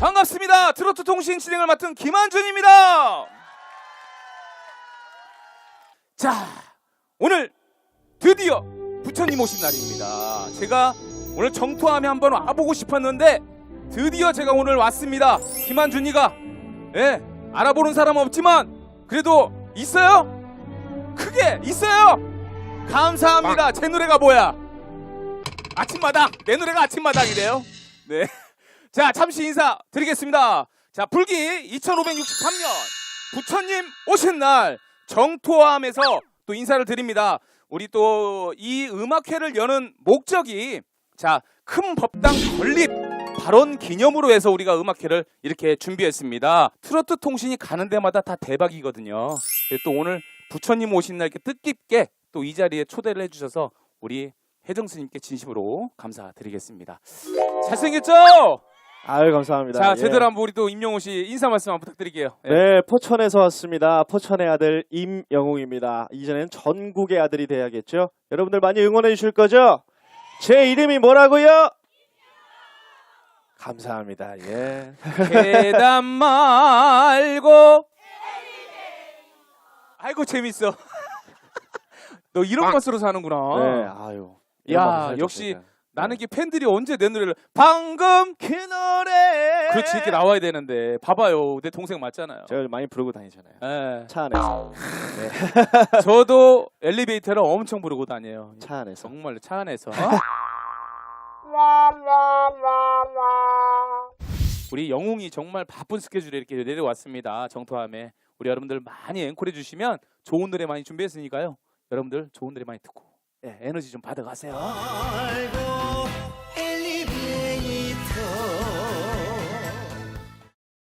반갑습니다. 트로트 통신 진행을 맡은 김한준입니다. 자, 오늘 드디어 부처님 오신 날입니다. 제가 오늘 정토함에 한번 와보고 싶었는데 드디어 제가 오늘 왔습니다. 김한준이가 예, 알아보는 사람 없지만 그래도 있어요? 크게 있어요. 감사합니다. 제 노래가 뭐야? 아침마당. 내 노래가 아침마당이래요. 네. 자, 잠시 인사 드리겠습니다. 자, 불기 2563년 부처님 오신 날 정토함에서 또 인사를 드립니다. 우리 또 이 음악회를 여는 목적이 자, 큰 법당 건립 발언 기념으로 해서 우리가 음악회를 이렇게 준비했습니다. 트로트 통신이 가는 데마다 다 대박이거든요. 또 오늘 부처님 오신 날 이렇게 뜻깊게 또 이 자리에 초대를 해주셔서 우리 혜정 스님께 진심으로 감사드리겠습니다. 잘생겼죠? 아유 감사합니다. 자, 예. 제대로 한번 우리 또 임영호 씨 인사 말씀 한번 부탁드릴게요. 예. 네, 포천에서 왔습니다. 포천의 아들 임영웅입니다. 이제는 전국의 아들이 돼야겠죠. 여러분들 많이 응원해 주실 거죠? 제 이름이 뭐라고요? 감사합니다. 예. 계단 말고 아이고 재밌어. 너 이런 것으로 사는구나. 네, 아유. 이런 야 역시 제가. 나는 이게 팬들이 언제 내 노래를 방금 그 노래. 그렇지 이렇게 나와야 되는데 봐봐요 내 동생 맞잖아요. 제가 많이 부르고 다니잖아요. 예. 차 안에서. 저도 엘리베이터를 엄청 부르고 다녀요. 차 안에서. 정말 차 안에서. 우리 영웅이 정말 바쁜 스케줄에 이렇게 내려왔습니다. 정토함에 우리 여러분들 많이 앵콜해 주시면 좋은 노래 많이 준비했으니까요. 여러분들 좋은 노래 많이 듣고 예, 에너지 좀 받아가세요.